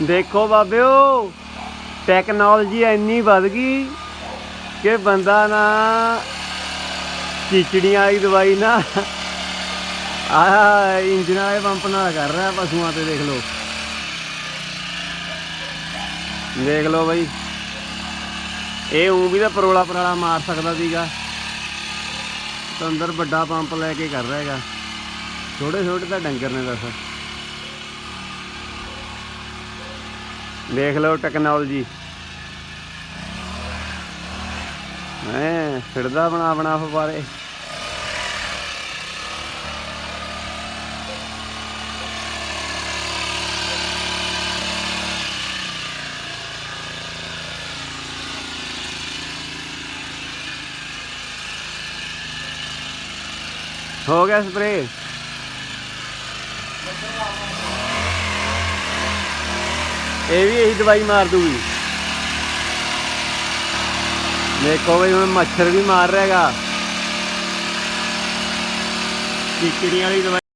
ਦੇਖੋ ਬਾਬਿਓ ਟੈਕਨੋਲੋਜੀ ਇੰਨੀ ਵੱਧ ਗਈ ਕਿ ਬੰਦਾ ਨਾ ਚੀਚੜੀਆਂ ਵਾਲੀ ਦਵਾਈ ਨਾ, ਆਹ ਇੰਜਨ ਵਾਲੇ ਪੰਪ ਨਾਲ ਕਰ ਰਿਹਾ ਪਸ਼ੂਆਂ ਤੇ ਦੇਖ ਲਓ। ਦੇਖ ਲਓ ਬਈ, ਇਹ ਉਹ ਵੀ ਤਾਂ ਪਰੋਲਾ ਪਰਾਲਾ ਮਾਰ ਸਕਦਾ ਸੀਗਾ। ਤਾਂ ਅੰਦਰ ਵੱਡਾ ਪੰਪ ਲੈ ਕੇ ਕਰ ਰਿਹਾ ਹੈਗਾ। ਛੋਟੇ ਛੋਟੇ ਤਾਂ ਡੰਗਰ ਨੇ ਦੱਸ। ਦੇਖ ਲਓ ਟੈਕਨੋਲੋਜੀ ਐ ਫਿਰਦਾ ਬਣਾ ਬਣਾ ਫਵਾਰੇ ਹੋ ਗਿਆ ਸਪਰੇ ਇਹ ਵੀ ਇਹੀ ਦਵਾਈ ਮਾਰ ਦੂਗੀ। ਦੇਖੋ ਬਈ ਹੁਣ ਮੱਛਰ ਵੀ ਮਾਰ ਰਿਹਾਗਾ ਚੀਚੜੀਆਂ ਵਾਲੀ ਦਵਾਈ